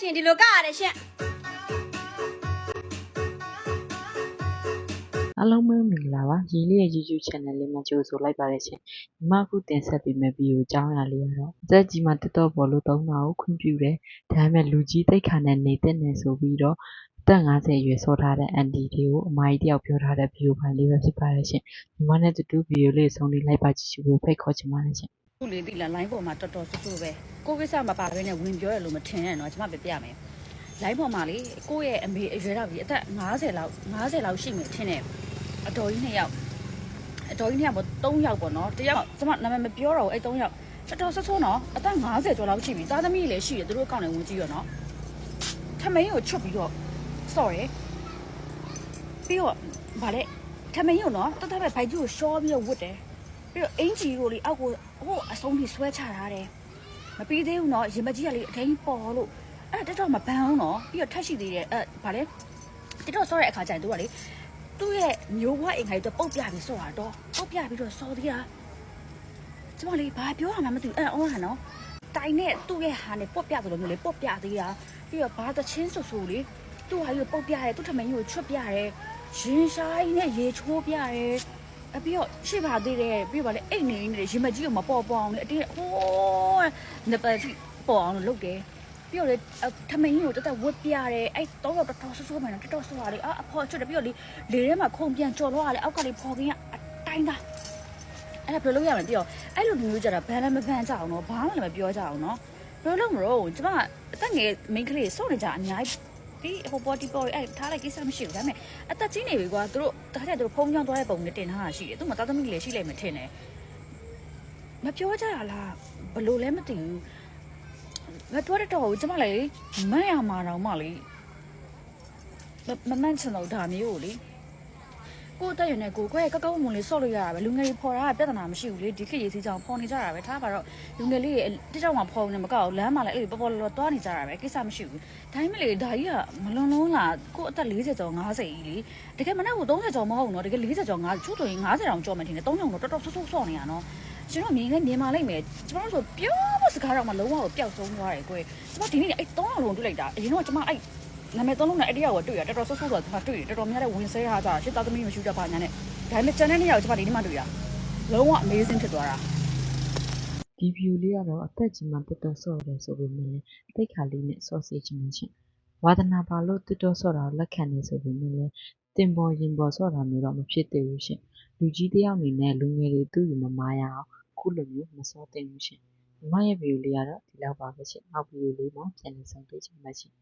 ချင်းဒီလိုကရတယ်ရှင်အားလုံးပဲမင်္ဂလာပါရီလေးရဲ့ YouTube channel လေးမှာကြိုဆိုလိုက်ပါတယ်ရှင်ဒီမှာအခုတင်ဆက်ပေးမယ့်ဗီဒီယိုအကြောင်းအရာလေးကတော့အသက်ကြီးမှတက်တော့ဘောလို့သုံးတာကိုခွင့်ပြုတယ်ဒါပေမဲ့လူကြီးတိတ်ခါနဲ့နေတဲ့နေဆိုပြီးတော့အသက်50အရွယ်ဆောထားတဲ့အန်တီတွေကိုအမကြီးတယောက်ပြောထားတဲ့ဗီဒီယိုဖိုင်လေးပဲဖြစ်ပါတယ်ရှင်ဒီမှာနဲ့တူတူဗီဒီယိုလေးဆုံးလေးလိုက်ပါကြည့်ရှုဖို့ဖိတ်ခေါ်ချင်ပါတယ်ရှင် ခုလေးတိလာ line ပေါ်မှာတော်တော်ဆူဆူပဲကိုကိစ္စမပါဘဲနဲ့ဝင်ပြောရလို့မထင်နဲ့တော့ကျွန်မပြပြမယ် line ပေါ်မှာလေကိုရဲ့အမေအရွယ်တော့ပြီအသက်50လောက်50လောက်ရှိမယ်ထင်တယ်အတော်ကြီးနှစ်ယောက်အတော်ကြီးနှစ်ယောက်ပေါ့3ယောက်ပေါ့နော်တယောက်ကျွန်မနာမည်မပြောတော့ဘူးအဲ့3ယောက်တော်တော်ဆဆနော်အသက်50ကျော်လောက်ရှိပြီသားသမီးလည်းရှိတယ်သူတို့အကောင့်လည်းဝင်ကြည့်ရနော်ထမင်းကိုချွတ်ပြီးတော့ sorry ပြီးတော့ဗာလေထမင်းကိုနော်တတ်တတ်ပဲဘိုက်ကြီးကိုရှောပြီးတော့ဝတ်တယ် ပြီးတော့အင်ဂျီကိုလေအောက်ကိုဟိုအဆုံးထိဆွဲချထားတယ်မပြီးသေးဘူးเนาะရင်မကြီးကလေအထင်းပေါ်လို့အဲ့တက်တော့မဘန်းဘူးเนาะပြီးတော့ထက်ရှိသေးတယ်အဲ့ဗာလဲတက်တော့ဆော့တဲ့အခါကျရင်သူကလေသူ့ရဲ့မျိုးဘွားအိမ်ခါကြီးတော့ပုတ်ပြပြီးဆော့တာတော့ပုတ်ပြပြီးတော့ဆော့သေးတာကျမလေးဘာပြောရမှမသိဘူးအဲ့အော်ဟာနော်တိုင်နဲ့သူ့ရဲ့ဟာနဲ့ပုတ်ပြသလိုမျိုးလေပုတ်ပြသေးတာပြီးတော့ဘာတချင်းဆူဆူလေသူ့ဟာကြီးကိုပုတ်ပြရဲသူ့ထမင်းကြီးကိုချွတ်ပြရဲရင်ရှားကြီးနဲ့ရေချိုးပြရဲ အပြီးတော့ရှိပါသေးတယ်ပြီးတော့ဗာလေအိတ်နေနေတယ်ရင်မကြီးကိုမပေါ်ပေါ်အောင်လေအတင်းဟိုးနပတိပေါ်အောင်လို့လုပ်တယ်ပြီးတော့လေထမင်းကြီးကိုတက်တက်ဝတ်ပြတယ်အဲ့တော့တော့တော်ဆူဆူမှန်တော့တော်ဆူပါလေအာအဖော်ချွတ်တယ်ပြီးတော့လေလေထဲမှာခုံပြန်ကြော်တော့လေအောက်ကလေဖော်ကင်းကအတိုင်းသားအဲ့ဒါဘယ်လိုလုပ်ရမလဲပြီးတော့အဲ့လိုမျိုးကြတာဘန်လည်းမဘန်ကြအောင်တော့ဘာမှလည်းမပြောကြအောင်နော်ဘယ်လိုလုပ်မလို့ကျမအသက်ငယ် main ကလေးစောင့်နေကြအများကြီး ဒီဟို body body အဲ့ထားလိုက်ကိစ္စမရှိဘူးဒါပေမဲ့အသက်ကြီးနေပြီကွာသူတို့တခါတည်းသူတို့ဖုံးကြောင်းသွားတဲ့ပုံနဲ့တင်ထားတာရှိတယ်သူ့မှာသားသမီးလည်းရှိလိမ့်မယ်ထင်တယ်မပြောကြရလားဘလို့လဲမသိဘူးမပြောတတ်တော့ဘူးကျမလည်းမန့်ရမှာတော့မှလေမမန့်ချင်တော့ဒါမျိုးကိုလေ ကိုတက်ရနေကိုကိုရဲ့ကကောက်မွန်လေးဆော့လို့ရတာပဲလူငယ်တွေဖော်တာကပြဿနာမရှိဘူးလေဒီခေတ်ရေးစီးကြောင်ဖော်နေကြတာပဲထားပါတော့လူငယ်လေးရဲ့တစ်ကြောင်မှဖော်နေမကောက်လမ်းမှာလည်းအဲ့လိုပေါ်ပေါ်လောလောတွားနေကြတာပဲကိစ္စမရှိဘူးဒါမှမလေဒါကြီးကမလွန်လုံးလားကိုအသက်40ကျော်50ကြီးလေတကယ်မနဲ့ကို30ကျော်မဟုတ်ဘူးနော်တကယ်40ကျော်50ချို့ဆိုရင်50တောင်ကျော်မှထင်တယ်3ကျော်တော့တော်တော်ဆော့ဆော့ဆော့နေရနော်ကျွန်တော်မြင်လဲမြင်ပါလိမ့်မယ်ကျွန်တော်တို့ဆိုပြောဖို့စကားတော့မှလုံးဝကိုပျောက်ဆုံးသွားတယ်ကွယ်ကျွန်တော်ဒီနေ့အဲ့3အောင်လုံးတွေ့လိုက်တာအရင်တော့ကျွန်မအဲ့ နာမည်သုံးလုံးနဲ့အဲ့တယောက်ကိုတွေ့ရတော်တော်ဆော့ဆော့ဆိုတာကျွန်မတွေ့တယ်တော်တော်များတဲ့ဝင်ဆဲထားကြတာရှစ်သားသမီးမရှိတတ်ပါညာနဲ့ဒါပေမဲ့ကျန်တဲ့နေ့ရောက်ကျွန်မဒီနေ့မှတွေ့ရလုံးဝ amazing ဖြစ်သွားတာဒီဗီဒီယိုလေးကတော့အသက်ကြီးမှတက်တော့ဆော့တယ်ဆိုပေမဲ့လည်းတိတ်ခါလေးနဲ့ဆော့စေချင်မှရှင်ဝါသနာပါလို့တက်တော့ဆော့တာကိုလက်ခံနေဆိုပေမဲ့လည်းတင်ပေါ်ရင်ပေါ်ဆော့တာမျိုးတော့မဖြစ်သေးဘူးရှင်လူကြီးတယောက်အနေနဲ့လူငယ်တွေသူ့ယူမမာရအောင်ခုလိုမျိုးမဆော့သင့်ဘူးရှင်ဒီမရဲ့ဗီဒီယိုလေးကတော့ဒီလောက်ပါပဲရှင်နောက်ဗီဒီယိုလေးမှာပြန်လည်ဆုံတွေ့ချင်ပါရှင်